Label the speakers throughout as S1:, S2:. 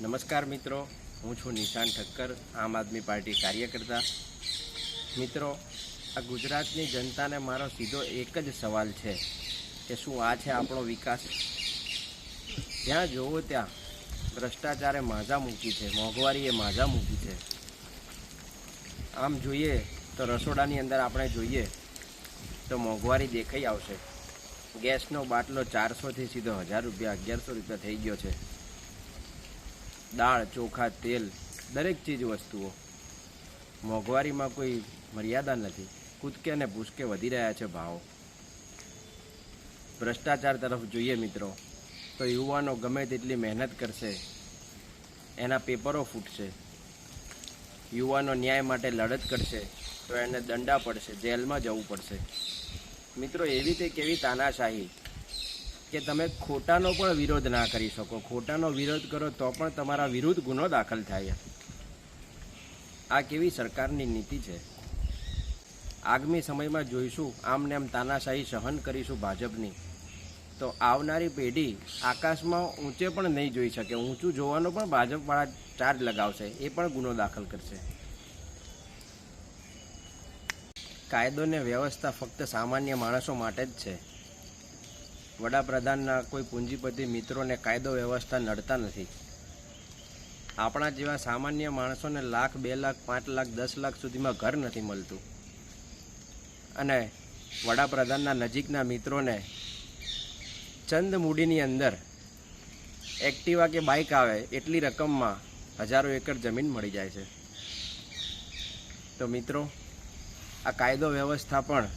S1: નમસ્કાર મિત્રો, હું છું નિશાન ઠક્કર, આમ આદમી પાર્ટી કાર્યકર્તા. મિત્રો, આ ગુજરાતની જનતાને મારો સીધો એક જ સવાલ છે કે શું આ છે આપણો વિકાસ? જ્યાં જોવો ત્યાં ભ્રષ્ટાચારે માઝા મૂકી છે, મોંઘવારીએ માઝા મૂકી છે. આમ જોઈએ તો રસોડાની અંદર આપણે જોઈએ તો મોંઘવારી દેખાઈ આવશે. ગેસનો બાટલો ચારસોથી સીધો હજાર રૂપિયા, અગિયારસો રૂપિયા થઈ ગયો છે. દાળ, ચોખા, તેલ, દરેક ચીજ વસ્તુઓ. મોંઘવારીમાં કોઈ મર્યાદા નથી. કૂદકે અને ભૂસકે વધી રહ્યા છે ભાવો. ભ્રષ્ટાચાર તરફ જોઈએ મિત્રો. તો યુવાનો ગમે તેટલી મહેનત કરશે, એના પેપરો ફૂટશે. યુવાનો ન્યાય માટે લડત કરશે, તો એને દંડા પડશે, જેલમાં જવું પડશે. મિત્રો, એવી તે કેવી તાનાશાહી. કે તમે ખોટાનો પણ વિરોધ ના કરી શકો. ખોટાનો વિરોધ કરો તો પણ તમારા વિરુદ્ધ ગુનો દાખલ થાય. આ કેવી સરકારની નીતિ છે? આગામી સમયમાં જોઈશું આમને આમ તાનાશાહી સહન કરીશું ભાજપની. તો આવનારી પેઢી આકાશમાં ઊંચે પણ નહીં જોઈ શકે. ઊંચું જોવાનો પણ ભાજપવાળા ચાર્જ લગાવશે. એ પણ ગુનો દાખલ કરશે. કાયદો ને વ્યવસ્થા ફક્ત સામાન્ય માણસો માટે જ છે. વડાપ્રધાનના કોઈ પૂંજીપતિ મિત્રોને કાયદો વ્યવસ્થા નડતા નથી. આપણા જેવા સામાન્ય માણસોને લાખ, બે લાખ, પાંચ લાખ, દસ લાખ સુધીમાં ઘર નથી મળતું. અને વડાપ્રધાનના નજીકના મિત્રોને ચંદ મૂડીની અંદર એક્ટિવા કે બાઇક આવે એટલી રકમમાં હજારો એકર જમીન મળી જાય છે. તો મિત્રો, આ કાયદો વ્યવસ્થા પણ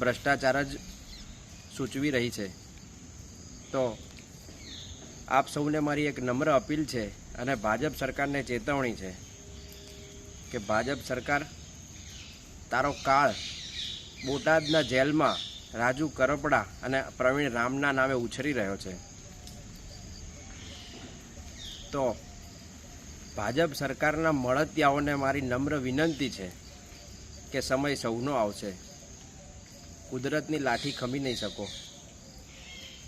S1: ભ્રષ્ટાચાર જ સૂચવી રહી છે. તો આપ સૌને મારી એક નમ્ર અપીલ છે અને ભાજપ સરકારને ચેતવણી છે કે ભાજપ સરકાર તારો કાળ બોટાદના જેલમાં રાજુ કરપડા અને પ્રવીણ રામના નામે ઉછરી રહ્યો છે. તો ભાજપ સરકારના મળતિયાઓને મારી નમ્ર વિનંતી છે કે સમય સૌનો આવશે. કુદરતની લાઠી ખમી નહીં શકો.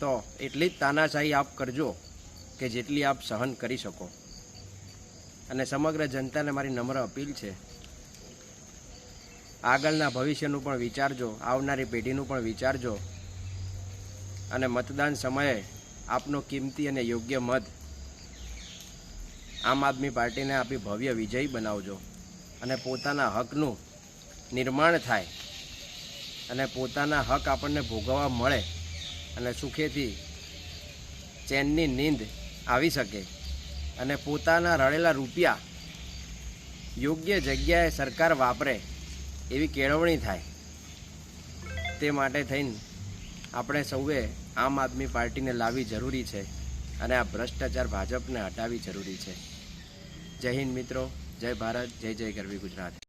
S1: તો એટલી જ તાનાશાહી આપ કરજો કે જેટલી આપ સહન કરી શકો. અને સમગ્ર જનતાને મારી નમ્ર અપીલ છે. આગળના ભવિષ્યનું પણ વિચારજો, આવનારી પેઢીનું પણ વિચારજો. અને મતદાન સમયે આપનો કિંમતી અને યોગ્ય મત આમ આદમી પાર્ટીને આપી ભવ્ય વિજય બનાવજો. અને પોતાના હકનું નિર્માણ થાય. અને પોતાના હક આપણને ભોગવવા મળે. અને સુખેથી ચેનની નીંદ આવી શકે. અને પોતાના રળેલા રૂપિયા યોગ્ય જગ્યાએ સરકાર વાપરે એવી કેળવણી થાય. તે માટે થઈને આપણે સૌએ આમ આદમી પાર્ટીને લાવવી જરૂરી છે અને આ ભ્રષ્ટાચાર ભાજપને હટાવવી જરૂરી છે. જય હિન્દ મિત્રો, જય ભારત, જય જય ગરવી ગુજરાત.